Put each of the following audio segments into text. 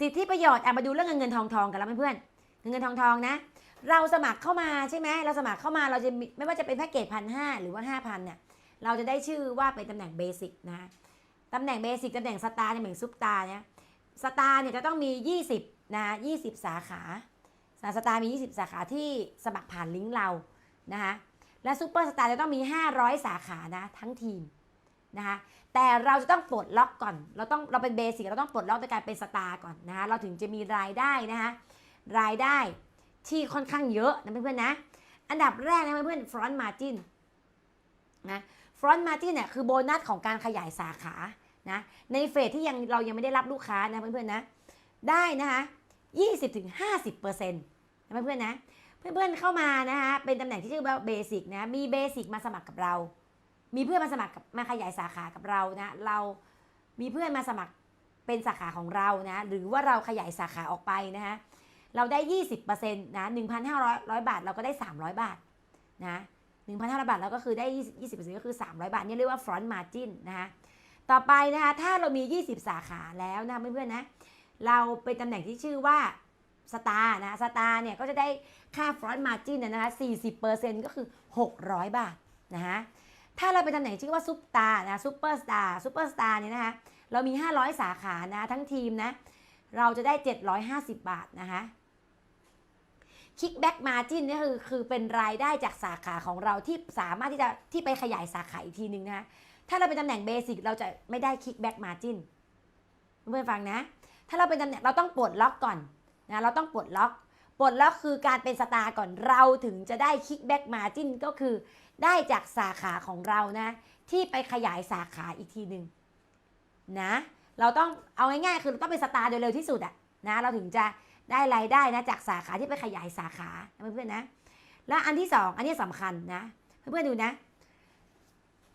สิทธิประโยชน์อะมาดูเรื่องเงินเงินทองทองกันแล้วเพื่อนเงินเงินทองทองนะ เราสมัครเข้ามาใช่ไหมเราสมัครเข้ามาเราจะไม่ว่าจะเป็นแพ็กเกจพันห้าหรือว่าห้าพันเนี่ยเราจะได้ชื่อว่าเป็นตำแหน่งเบสิกนะตำแหน่งเบสิกตำแหน่งสตาร์ตำแหน่งซุปตาร์เนี่ยสตาร์เนี่ยจะต้องมี 20นะ20 สาขาสตาร์มี 20 สาขาที่สมัครผ่านลิงก์เรานะคะและซูเปอร์สตาร์จะต้องมี 500 สาขานะทั้งทีม นะคะแต่เราจะต้องปลดล็อกก่อน เราต้องเราเป็นเบสิกเราต้องปลดล็อกในการเป็นสตาร์ก่อนนะคะเราถึงจะมีรายได้นะคะรายได้ที่ค่อนข้างเยอะนะเพื่อนๆนะอันดับแรกนะเพื่อนๆ front margin นะ front margin เนี่ยคือโบนัสของการขยายสาขานะในเฟสที่ยังเรายังไม่ได้รับลูกค้านะเพื่อนๆนะได้นะคะ20-50%นะเพื่อนๆนะเพื่อนๆเข้ามานะคะเป็นตำแหน่งที่ชื่อว่าเบสิกนะมีเบสิกมาสมัครกับเรา มีเพื่อนมาสมัครกับมาขยายสาขากับเรานะเรามีเพื่อนมาสมัครเป็นสาขาของเรานะหรือว่าเราขยายสาขาออกไปนะคะเราได้ 20%นะ1,500 บาทเราก็ได้ 300 บาทนะ1,500 บาทเราก็คือได้ 20%ก็คือ 300 บาทนี่เรียกว่า front margin นะคะต่อไปนะคะถ้าเรามี 20 สาขาแล้วนะเพื่อนๆนะเราเป็นตำแหน่งที่ชื่อว่าสตาร์นะสตาร์เนี่ยก็จะได้ค่า front margin เนี่ยนะคะ40%ก็คือ 600 บาทนะคะ ถ้าเราเป็นตำแหน่งชื่อว่าซุปตาร์นะซุปเปอร์สตาร์ซุปเปอร์สตาร์เนี่ยนะคะเรามี 500 สาขานะทั้งทีมนะเราจะได้ 750 บาทนะคะคิกแบ็กมาจินนี่คือคือเป็นรายได้จากสาขาของเราที่สามารถที่จะที่ไปขยายสาขาอีกทีหนึ่งนะคะถ้าเราเป็นตำแหน่งเบสิกเราจะไม่ได้คิกแบ็กมาจินเพื่อนๆฟังนะ ถ้าเราเป็นตำแหน่งเราต้องปลดล็อกก่อนนะเราต้องปลดล็อกปลดล็อกคือการเป็นสตาร์ก่อนเราถึงจะได้คิกแบ็กมาจินก็คือ ได้จากสาขาของเรานะ ที่ไปขยายสาขาอีกทีหนึ่งนะ เราต้องเอาง่ายๆคือเราต้องเป็นสตาร์โดยเร็วที่สุดอะนะเราถึงจะได้รายได้นะจากสาขาที่ไปขยายสาขาเพื่อนๆนะ และอันที่สองอันนี้สำคัญนะเพื่อนๆดูนะ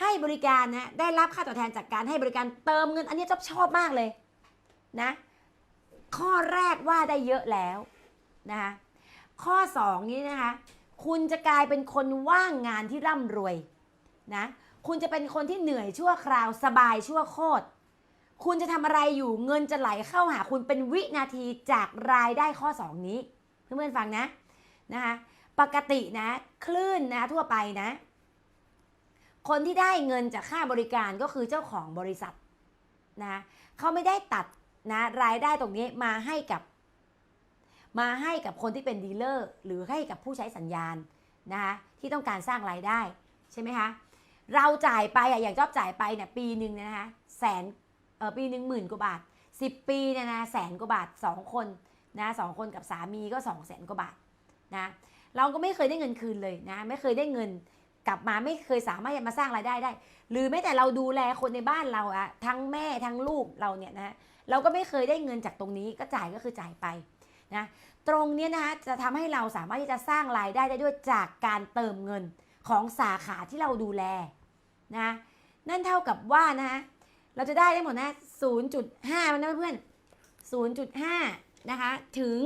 ให้บริการนะได้รับค่าตอบแทนจากการให้บริการเติมเงิน อันนี้จ๊อบชอบมากเลยนะข้อแรกว่าได้เยอะแล้วนะคะข้อสองนี้นะคะ คุณจะกลายเป็นคนว่างงานที่ร่ำรวยนะคุณจะเป็นคนที่เหนื่อยชั่วคราวสบายชั่วโคตรคุณจะทำอะไรอยู่เงินจะไหลเข้าหาคุณเป็นวินาทีจากรายได้ข้อ 2 นี้ เพื่อนๆฟังนะนะคะปกตินะคลื่นนะทั่วไปนะ คนที่ได้เงินจากค่าบริการก็คือเจ้าของบริษัทนะเขาไม่ได้ตัดนะรายได้ตรงนี้มาให้กับ มาให้กับคนที่เป็นดีลเลอร์หรือให้กับผู้ใช้สัญญาณนะคะที่ต้องการสร้างรายได้ใช่ไหมคะเราจ่ายไปอะอย่างจอบจ่ายไปเนี่ยปีหนึ่งนะคะแสนเออปีหนึ่งหมื่นกว่าบาท 10 ปีเนี่ยนะแสนกว่าบาท 2 คนนะสองคนกับสามีก็2องแสนกว่าบาทนะเราก็ไม่เคยได้เงินคืนเลยนะไม่เคยได้เงินกลับมาไม่เคยสามารถจะมาสร้างรายได้ได้ หรือแม้แต่เราดูแลคนในบ้านเราอะทั้งแม่ทั้งลูกเราเนี่ยนะเราก็ไม่เคยได้เงินจากตรงนี้ก็จ่ายก็คือจ่ายไป นะตรงนี้นะคะจะทำให้เราสามารถที่จะสร้างรายได้ได้ด้วยจากการเติมเงินของสาขาที่เราดูแลนะนั่นเท่ากับว่านะเราจะได้ได้หมดนะ0.5มันนะเพื่อน0.5นะคะถึง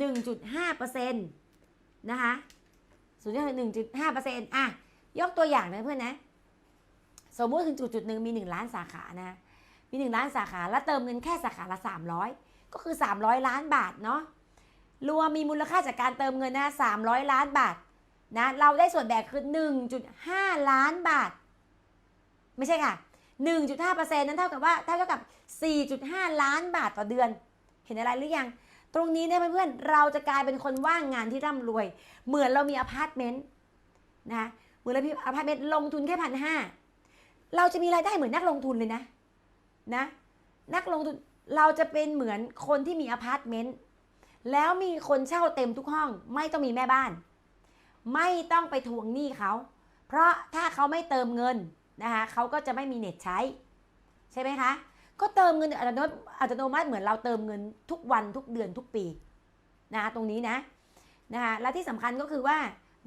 1.5%นะคะ0.1.5%อะ ยกตัวอย่างนะเพื่อนนะ สมมุติถึงจุดจุดหนึ่งมี1ล้านสาขานะ มี1ล้านสาขา แล้วเติมเงินแค่สาขาละ300 ก็คือ 300 ล้านบาทเนาะรวมมีมูลค่าจากการเติมเงินนะ300 ล้านบาทนะเราได้ส่วนแบ่งคือ 1.5 ล้านบาท ไม่ใช่ค่ะ 1.5%นั้นเท่ากับว่าเท่ากับ 4.5 ล้านบาทต่อเดือน เห็นอะไรหรือยัง ตรงนี้เนี่ยเพื่อนๆเราจะกลายเป็นคนว่างงานที่ร่ำรวย เหมือนเรามีอพาร์ตเมนต์นะเหมือนเรามีอพาร์ตเมนต์ลงทุนแค่พันห้าเราจะมีรายได้เหมือนนักลงทุนเลยนะนะนักลงทุน เราจะเป็นเหมือนคนที่มีอพาร์ตเมนต์แล้วมีคนเช่าเต็มทุกห้อง ไม่ต้องมีแม่บ้าน ไม่ต้องไปทวงหนี้เขา เพราะถ้าเขาไม่เติมเงินนะคะเขาก็จะไม่มีเน็ตใช้ ใช่ไหมคะ ก็เติมเงินอัตโนมัติอัตโนมัติเหมือนเราเติมเงินทุกวันทุกเดือนทุกปีนะคะตรงนี้นะนะคะและที่สำคัญก็คือว่า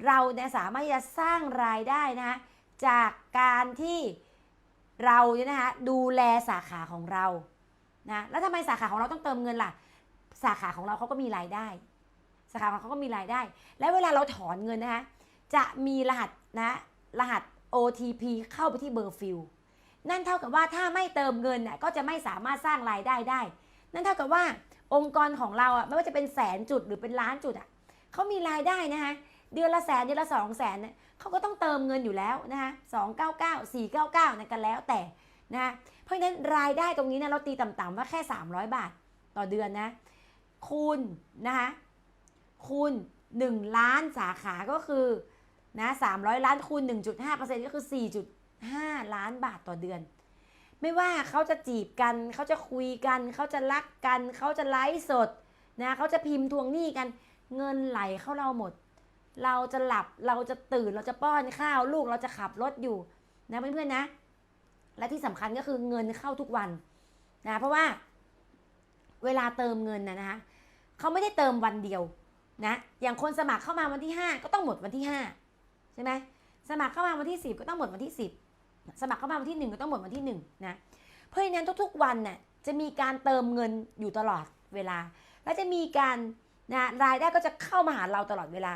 เราเนี่ยสามารถจะสร้างรายได้นะคะจากการที่เราเนี่ยนะคะดูแลสาขาของเรา นะแล้วทำไมสาขาของเราต้องเติมเงินล่ะ สาขาของเราเขาก็มีรายได้ สาขาของเขาก็มีรายได้ และเวลาเราถอนเงินนะคะจะมีรหัสนะรหัส OTP เข้าไปที่เบอร์ฟิลนั่นเท่ากับว่าถ้าไม่เติมเงินน่ะก็จะไม่สามารถสร้างรายได้ได้ นั่นเท่ากับว่าองค์กรของเราอะไม่ว่าจะเป็นแสนจุดหรือเป็นล้านจุดอะเขามีรายได้นะคะเดือนละแสนเดือนละสองแสนเนี่ยเขาก็ต้องเติมเงินอยู่แล้วนะคะสองเก้าเก้าสี่เก้าเก้านะกันแล้วแต่นะะ ราะฉะนั้นรายได้ตรงนี้นะเราตีต่ำๆว่าแค่ 300 บาทต่อเดือนนะ คูณนะคะคูณ 1 ล้านสาขาก็คือนะ300 ล้านคูณ 1.5%ก็คือ 4.5 ล้านบาทต่อเดือน ไม่ว่าเขาจะจีบกัน เขาจะคุยกัน เขาจะรักกัน เขาจะไลฟ์สดนะเขาจะพิมพ์ทวงหนี้กัน เงินไหลเข้าเราหมด เราจะหลับเราจะตื่นเราจะป้อนข้าวลูกเราจะขับรถอยู่นะเพื่อนๆนะ และที่สำคัญก็คือเงินเข้าทุกวันนะเพราะว่าเวลาเติมเงินนะนะคะเขาไม่ได้เติมวันเดียวนะอย่างคนสมัครเข้ามาวันที่ 5 ก็ต้องหมดวันที่5ใช่ไหมสมัครเข้ามาวันที่ 10 ก็ต้องหมดวันที่ 10 สมัครเข้ามาวันที่ 1 ก็ต้องหมดวันที่1นะเพราะฉะนั้นทุกๆวันน่ะจะมีการเติมเงินอยู่ตลอดเวลา และจะมีการนะรายได้ก็จะเข้ามาหาเราตลอดเวลา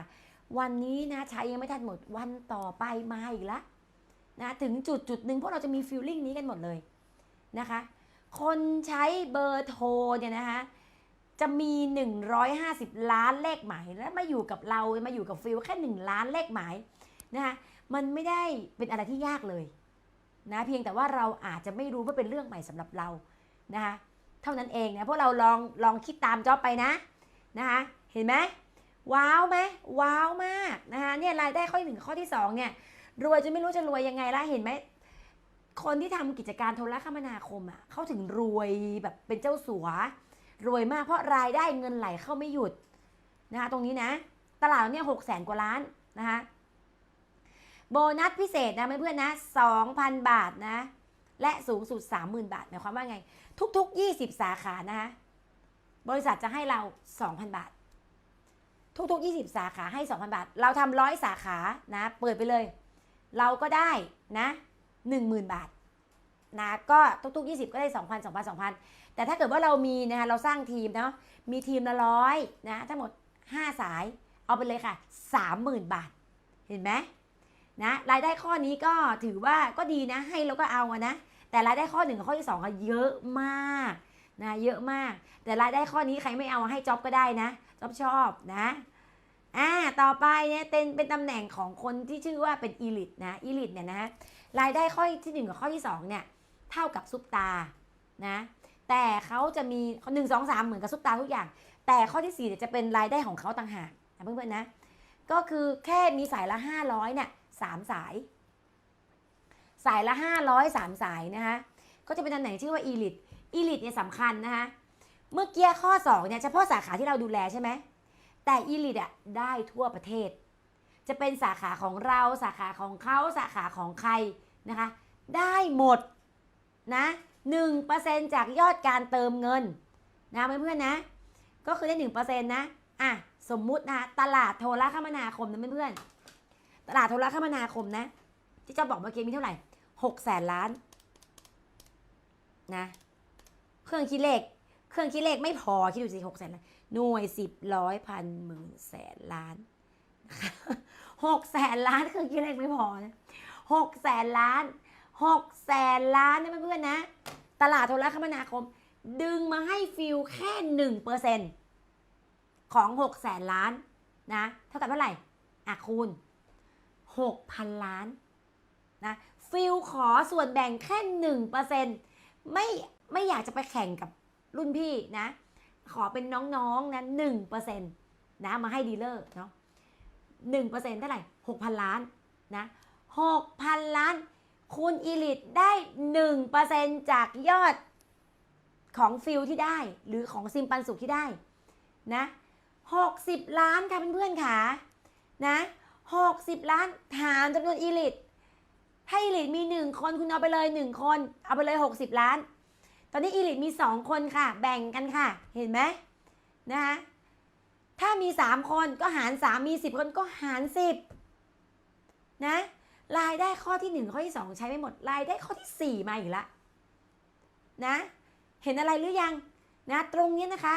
วันนี้นะใช้ยังไม่ทันหมดวันต่อไปมาอีกแล้ว นะถึงจุดจุดหนึ่งพวกเราจะมีฟีลลิ่งนี้กันหมดเลยนะคะ คนใช้เบอร์โทรเนี่ยนะคะจะมี 150 ล้านเลขหมายและมาอยู่กับเรามาอยู่กับฟิลแค่ 1 ล้านเลขหมายนะคะมันไม่ได้เป็นอะไรที่ยากเลยนะเพียงแต่ว่าเราอาจจะไม่รู้ว่าเป็นเรื่องใหม่สำหรับเรานะคะเท่านั้นเองนะพวกเราลองลองคิดตามจอบไปนะนะคะเห็นไหมว้าวไหมว้าวมากนะคะเนี่ยรายได้ข้อที่หนึ่งข้อที่สองเนี่ย รวยจนไม่รู้จะรวยยังไงล่ะเห็นไหมคนที่ทำกิจการโทรคมนาคมอะเขาถึงรวยแบบเป็นเจ้าสัว รวยมากเพราะรายได้เงินไหลเข้าไม่หยุดนะคะตรงนี้นะ ตลาดเนี่ยหกแสนกว่าล้านนะคะโบนัสพิเศษนะเพื่อนๆนะ2,000บาทนะ และสูงสุด 30,000 บาทหมายความว่าไง ทุก ๆ 20 สาขานะคะบริษัทจะให้เรา 2,000 บาท ทุก ๆ 20 สาขาให้ 2,000 บาท เราทำร้อยสาขานะ เปิดไปเลย เราก็ได้นะ10,000 บาทนะก็ทุกๆ 20 ก็ได้ 2,000 2,000 2,000 แต่ถ้าเกิดว่าเรามีนะคะเราสร้างทีมเนาะมีทีมละร้อยนะทั้งหมด 5 สายเอาไปเลยค่ะ 30,000 บาท เห็นไหมนะรายได้ข้อนี้ก็ถือว่าก็ดีนะให้แล้วก็เอาอะนะแต่รายได้ข้อหนึ่งกับข้อที่สองก็เยอะมากนะเยอะมาก แต่รายได้ข้อนี้ใครไม่เอาให้จ็อบก็ได้นะจ็อบชอบนะ อ่าต่อไปเนี่ยเป็นเป็นตำแหน่งของคนที่ชื่อว่าเป็นอีลิทนะอีลิทเนี่ยนะรายได้ข้อที่ 1 กับข้อที่ 2 เนี่ย เท่ากับซุปตานะแต่เขาจะมีหนึ่งสองสามเหมือนกับซุปตาทุกอย่าง แต่ข้อที่สี่จะเป็นรายได้ของเขาต่างหากนะเพื่อนๆนะ ก็คือแค่มีสายละ 500เนี่ยสามสาย สายละ 500 3 สายนะคะก็จะเป็นตำแหน่งชื่อว่าอีลิทอีลิทเนี่ยสำคัญนะคะเมื่อกี้ข้อ2เนี่ยเฉพาะสาขาที่เราดูแลใช่ไหม แต่อีลิทอะได้ทั่วประเทศ จะเป็นสาขาของเราสาขาของเขาสาขาของใครนะคะ ได้หมดนะ1%จากยอดการเติมเงินนะเพื่อนๆนะ ก็คือได้1%นนะอะสมมุตินะตลาดโทรคมนาคมนะเพื่อนๆตลาดโทรคมนาคมนะ ที่จะบอกเมื่อกี้มีเท่าไหร่6แสนล้านนะเครื่องคิดเลข เครื่องคิดเลขไม่พอคิดดูสิ6แสนล้านหน่วยสิบร้อยพันหมื่นแสนล้านหกแสนล้านเครื่องคิดเลขไม่พอนะหกแสนล้านหกแสนล้านนะเพื่อนๆนะ ตลาดโทรคมนาคม ดึงมาให้ฟิลแค่หนึ่งเปอร์เซ็นของหกแสนล้านนะ เท่ากับเท่าไหร่อะคูณหกพันล้านนะฟิลขอส่วนแบ่งแค่หนึ่งเปอร์เซ็นไม่ไม่อยากจะไปแข่งกับ รุ่นพี่นะ ขอเป็นน้องๆนะหนึ่งเปอร์เซ็นต์นะมาให้ดีลเลอร์เนาะหนึ่งเปอร์เซ็นต์เท่าไหร่หกพันล้านนะหกพันล้านคูณอีลิทได้หนึ่งเปอร์เซ็นต์จากยอดของฟิลที่ได้ หรือของซิมปันสุขที่ได้นะหกสิบล้านค่ะเพื่อนๆค่ะนะหกสิบล้านฐานจำนวนอีลิทถ้าอีลิทมีหนึ่งคนคุณเอาไปเลยหนึ่งคน เอาไปเลยหกสิบล้าน อนนี้อีลิทมีสองคนค่ะ แบ่งกันค่ะ เห็นไหมนะคะถ้ามีสามคนก็หารสามมีสิบคนก็หารสิบนะ รายได้ข้อที่หนึ่งข้อที่สองใช้ไม่หมด รายได้ข้อที่สี่มาอีกละนะ เห็นอะไรหรือยังนะ ตรงนี้นะคะ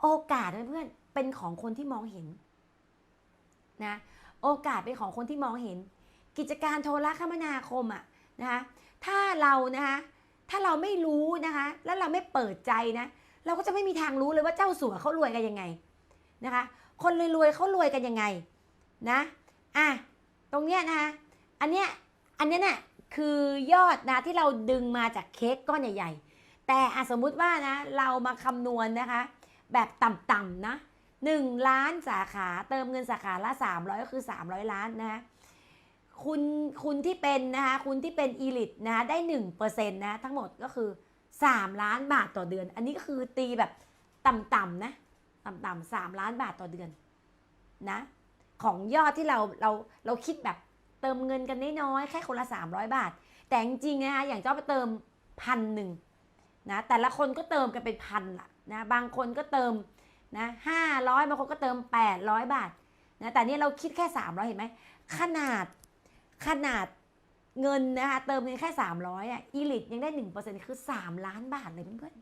โอกาสเพื่อนๆเป็นของคนที่มองเห็นนะโอกาสเป็นของคนที่มองเห็น กิจการโทรคมนาคมอะนะคะถ้าเรานะคะ ถ้าเราไม่รู้นะคะ แล้วเราไม่เปิดใจนะ เราก็จะไม่มีทางรู้เลยว่าเจ้าสัวเขารวยกันยังไงนะคะ คนรวยๆเขารวยกันยังไงนะอะตรงเนี้ยนะคะอันเนี้ยอันเนี้ยน่ะคือยอดนะที่เราดึงมาจากเค้กก้อนใหญ่ ๆ แต่อสมมุติว่านะเรามาคำนวณนะคะ แบบต่ำๆนะ1ล้านสาขาเติมเงินสาขาละ 300 ก็คือ 300 ล้านนะคะ คุณคุณที่เป็นนะคะคุณที่เป็นอีลิตนะคะได้1%นต์นะทั้งหมดก็คือ3ล้านบาทต่อเดือน อันนี้ก็คือตีแบบต่ำๆนะต่ำๆ3ล้านบาทต่อเดือนนะของยอดที่เราเราเราคิดแบบเติมเงินกันน้อยๆแค่คนละ 300 บาท แต่จริงๆนะคะอย่างเจ้าไปเติมพันหนึ่งนะแต่ละคนก็เติมกันเป็นพันละนะบางคนก็เติมนะห้าร้อยบางคนก็เติม 800 บาทนะแต่นี่เราคิดแค่ 300 เห็นไหมขนาด ขนาดเงินนะคะเติมเงินแค่ 300อะอีลิทยังได้ 1%คือ 3 ล้านบาทเลยเพื่อน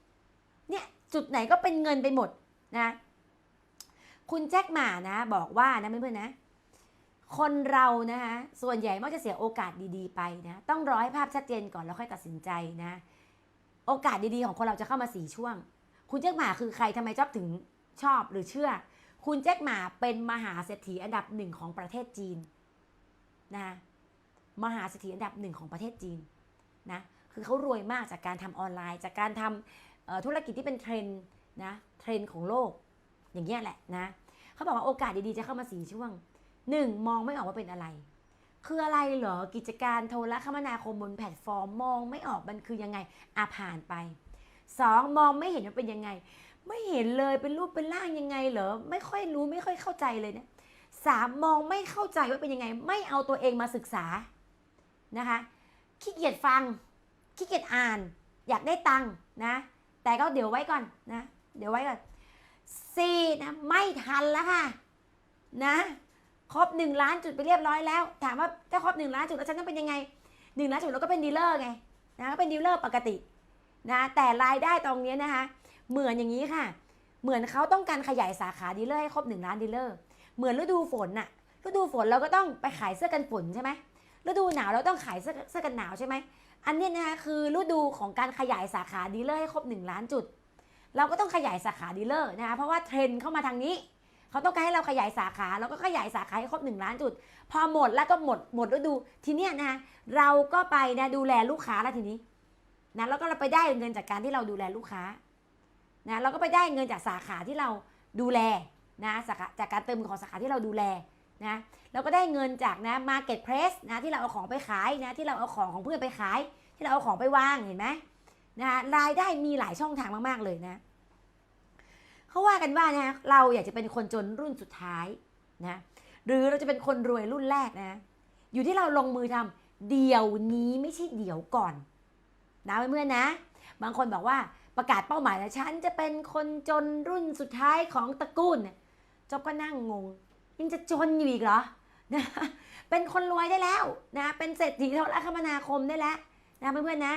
ๆเนี่ยจุดไหนก็เป็นเงินไปหมดนะคุณแจ็คหมานะ บอกว่านะเพื่อนๆนะ คนเรานะคะส่วนใหญ่มักจะเสียโอกาสดีๆ ไปนะต้องรอให้ภาพชัดเจนก่อนแล้วค่อยตัดสินใจนะ โอกาสดีๆของคนเราจะเข้ามาสี่ช่วง คุณแจ็คหมาคือใครทำไมชอบถึงชอบหรือเชื่อ คุณแจ็คหมาเป็นมหาเศรษฐีอันดับหนึ่งของประเทศจีน นะมหาเศรษฐีอันดับหนึ่งของประเทศจีนนะคือเขารวยมากจากการทำออนไลน์ จากการทำธุรกิจที่เป็นเทรนนะเทรนของโลก อย่างเงี้ยแหละนะเขาบอกว่าโอกาสดีๆจะเข้ามาสีช่วง 1. มองไม่ออกว่าเป็นอะไร คืออะไรเหรอกิจการโทรคมนาคมบนแพลตฟอร์ม มองไม่ออกมันคือยังไงอาผ่านไป 2. มองไม่เห็นว่าเป็นยังไง ไม่เห็นเลยเป็นรูปเป็นร่างยังไงเหรอไม่ค่อยรู้ไม่ค่อยเข้าใจเลยเนะี่ย สามมองไม่เข้าใจว่าเป็นยังไง ไม่เอาตัวเองมาศึกษานะคะขี้เกียจฟังขี้เกียจอ่าน อยากได้ตังค์นะ แต่ก็เดี๋ยวไว้ก่อนนะ เดี๋ยวไว้ก่อนสี่นะไม่ทันแล้วค่ะนะครบหนึ่งล้านจุดไปเรียบร้อยแล้ว ถามว่าถ้าครบหนึ่งล้านจุดแล้วฉันต้องเป็นยังไงหนึ่งล้านจุดเราก็เป็นดีลเลอร์ไงนะก็เป็นดีลเลอร์ปกตินะแต่รายได้ตรงนี้นะคะ เหมือนอย่างนี้ค่ะ เหมือนเขาต้องการขยายสาขาดีลเลอร์ให้ครบหนึ่งล้านดีลเลอร์ เหมือนฤดูฝนน่ะฤดูฝนเราก็ต้องไปขายเสื้อกันฝนใช่ไหมฤดูหนาวเราต้องขายเสื้อเสื้อกันหนาวใช่ไหมอันนี้นะคะคือฤดูของการขยายสาขาดีลเลอร์ให้ครบ 1 ล้านจุด เราก็ต้องขยายสาขาดีลเลอร์นะคะเพราะว่าเทรนด์เข้ามาทางนี้ เขาต้องการให้เราขยายสาขาเราก็ขยายสาขาให้ครบ 1 ล้านจุด พอหมดแล้วก็หมดหมดฤดูทีเนี้ยนะคะเราก็ไปนะดูแลลูกค้าแล้วทีนี้นะแล้วก็เราไปได้เงินจากการที่เราดูแลลูกค้านะเราก็ไปได้เงินจากสาขาที่เราดูแล นะสาขาจากการเติมของสาขาที่เราดูแลนะเราก็ได้เงินจากนะมาเก็ตเพรสนะที่เราเอาของไปขายนะที่เราเอาของของเพื่อนไปขาย ที่เราเอาของไปวางเห็นไหมนะรายได้มีหลายช่องทางมาก ๆ เลยนะเขาว่ากันว่านะเราอยากจะเป็นคนจนรุ่นสุดท้ายนะหรือเราจะเป็นคนรวยรุ่นแรกนะ อยู่ที่เราลงมือทำเดี๋ยวนี้ไม่ใช่เดี๋ยวก่อนนะเพื่อนๆนะ บางคนบอกว่าประกาศเป้าหมายแล้วฉันจะเป็นคนจนรุ่นสุดท้ายของตระกูลเนี่ย จบก็นั่งงงยังจะจนอยู่อีกเหรอนะเป็นคนรวยได้แล้วนะเป็นเศรษฐีโทรคมนาคมได้แล้วนะเพื่อนๆนะ